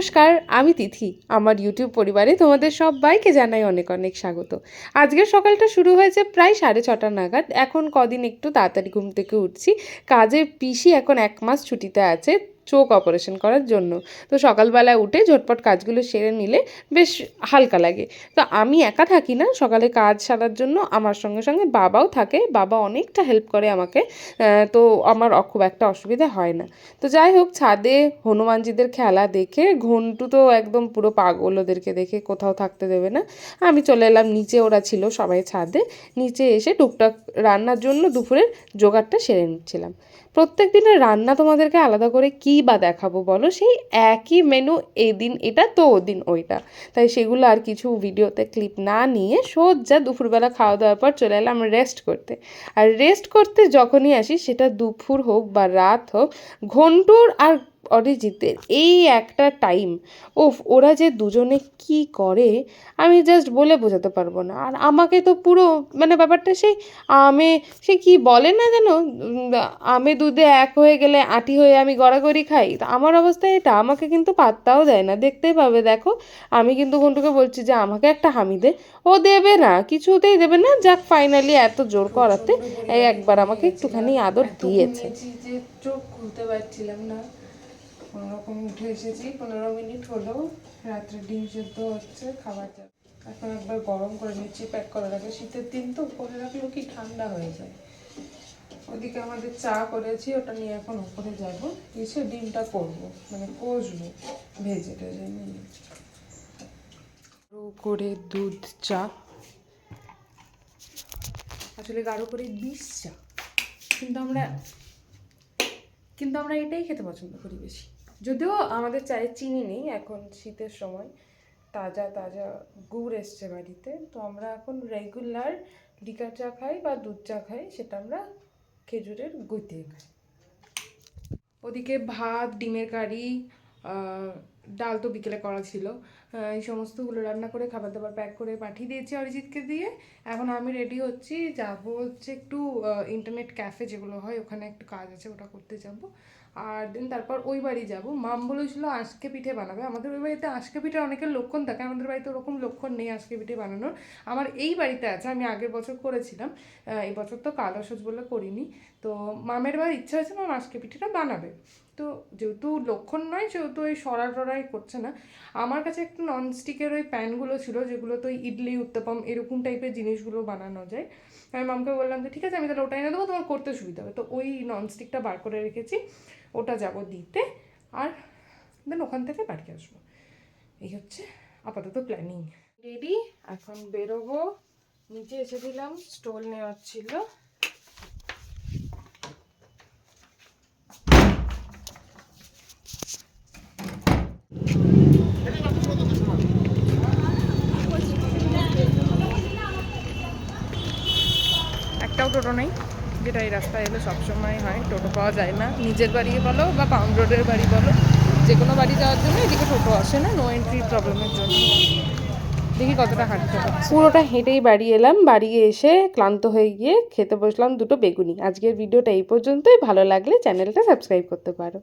নমস্কার, আমি তিথি। আমার ইউটিউব পরিবারে তোমাদের সবাইকে জানাই অনেক অনেক স্বাগত। আজকের সকালটা শুরু হয়েছে প্রায় সাড়ে ছটা নাগাদ। এখন কদিন একটু তাড়াতাড়ি ঘুম থেকে উঠছি। কাজের পিসি এখন এক মাস ছুটিতে আছে। চোখ অপারেশন করার জন্য। তো সকালবেলা উঠে ঝটপট কাজগুলো সেরে নিলে বেশ হালকা লাগে। তো আমি একা থাকি না, সকালে কাজ সারার জন্য আমার সঙ্গে সঙ্গে বাবাও থাকে। বাবা অনেকটা হেল্প করে আমাকে তো আমার খুব একটা অসুবিধা হয় না। তো যাই হোক, ছাদে হনুমানজিদের খেলা দেখে ঘন্টু তো একদম পুরো পাগল ওদেরকে দেখে কোথাও থাকতে দেবে না। আমি চলে এলাম, নিচে ওরা ছিল সবাই ছাদে। নিচে এসে টুকটাক রান্নার জন্য দুপুরের জোগাড়টা সেরে নিচ্ছিলাম। প্রত্যেক দিনের রান্না তোমাদেরকে আলাদা করে কী বা দেখাবো বলো? সেই একই মেনু এদিন এটা, তো ওদিন ওইটা। তাই সেগুলো আর কিছু ভিডিওতে ক্লিপ না নিয়ে সোজা দুপুরবেলা খাওয়া দাওয়ার পর চলে এলাম রেস্ট করতে। আর রেস্ট করতে যখনই আসি, সেটা দুপুর হোক বা রাত হোক, ঘন্টুর আর অরিজিতের এই একটা টাইম ওফ ওরা যে দুজনে কি করে, আমি জাস্ট বলে বোঝাতে পারব না। আর আমাকে তো পুরো মানে ব্যাপারটা সেই আমে, সে কি বলে না যেন আমে দুধে এক হয়ে গেলে আটি হয়ে আমি গড়াগড়ি খাই? তা আমার অবস্থা এটা, আমাকে কিন্তু পাত্তাও দেয় না, দেখতেই পাবে, দেখো। আমি কিন্তু ঘন্টুকে বলছি যে, আমাকে একটা হামি দে। ও দেবে না, কিছুতেই দেবে না, যাক ফাইনালি এত জোর করাতে একবার আমাকে একটুখানি আদর দিয়েছে। যে চোখ খুলতে পারছিলাম না কোনোরকম উঠে এসেছি, পনেরো মিনিট হলো রাত্রে ডিম সেদ্ধ হচ্ছে, খাবার এখন একবার গরম করে নিচ্ছি প্যাক করে রাখে শীতের দিন তো করে রাখলেও কি ঠান্ডা হয়ে যায়। ওদিকে আমাদের চা করেছি, ওটা নিয়ে এখন উপরে যাব, এসে ডিমটা করব মানে কষবো, ভেজে টেজে নিয়ে। করে দুধ চা। আসলে গাঢ় করে বিষ চা। কিন্তু আমরা কিন্তু আমরা এটাই খেতে পছন্দ করি বেশি। যদিও আমাদের চায়ে চিনি নেই, এখন শীতের সময় তাজা তাজা গুড় এসছে বাড়িতে। তো আমরা এখন রেগুলার লিকার চা খাই বা দুধ চা খাই, সেটা আমরা খেজুরের গুড় দিয়ে খাই। ওদিকে ভাত, ডিমের কারি ডাল তো বিকেলে করা ছিল। এই সমস্তগুলো রান্না করে খাবার দাবার প্যাক করে পাঠিয়ে দিয়েছি অরিজিৎকে দিয়ে। এখন আমি রেডি হচ্ছি, যাব হচ্ছে একটু ইন্টারনেট ক্যাফে যেগুলো হয়, ওখানে একটু কাজ আছে, ওটা করতে যাব। আর দেন তারপর ওই বাড়ি যাব। মাম বলেছিল আজকে পিঠে বানাবে। আমাদের ওই বাড়িতে আজকে পিঠে অনেকের লক্ষণ থাকে, আমাদের বাড়িতে ওরকম লক্ষণ নেই আজকে পিঠে বানানোর। আমার এই বাড়িতে আছে, আমি আগের বছর করেছিলাম এই বছর তো কালো সজ বলে করিনি। তো মামের বার ইচ্ছা হয়েছে, মাম আজকে পিঠেটা বানাবে। তো যেহেতু লক্ষণ নয়, সেহেতু ওই সরা টরাই করছে না। আমার কাছে একটু ননস্টিকের ওই প্যানগুলো ছিল যেগুলো তো ইডলি, উত্তপম এরকম টাইপের জিনিসগুলো বানানো যায়। আমি মামকে বললাম যে, ঠিক আছে, আমি তাহলে ওটা এনে দেবো, তোমার করতে সুবিধা হবে। তো ওই ননস্টিকটা বার করে রেখেছি, ওটা যাব দিতে। আর দেন ওখান থেকে বাড়ি আসব। এই হচ্ছে আপাতত প্ল্যানিং রেডি এখন বেরোবো। নিচে এসে দিলাম স্টোল নেওয়ার ছিল। একটাও টোটো নেই, যেটা এই রাস্তায় এলে সবসময় হয়। টোটো পাওয়া যায় না। নিজের বাড়ি বলো বা পাউন্ড রোডের বাড়ি বলো যে কোনো বাড়ি যাওয়ার জন্য এদিকে টোটো আসে না নো এন্ট্রি প্রবলেমের জন্য। দেখি কতটা হাঁটতে পুরোটা হেঁটেই বাড়ি এলাম। বাড়ি এসে ক্লান্ত হয়ে গিয়ে খেতে বসলাম দুটো বেগুনি। আজকের ভিডিওটা এই পর্যন্তই। ভালো লাগলে চ্যানেলটা সাবস্ক্রাইব করতে পারো।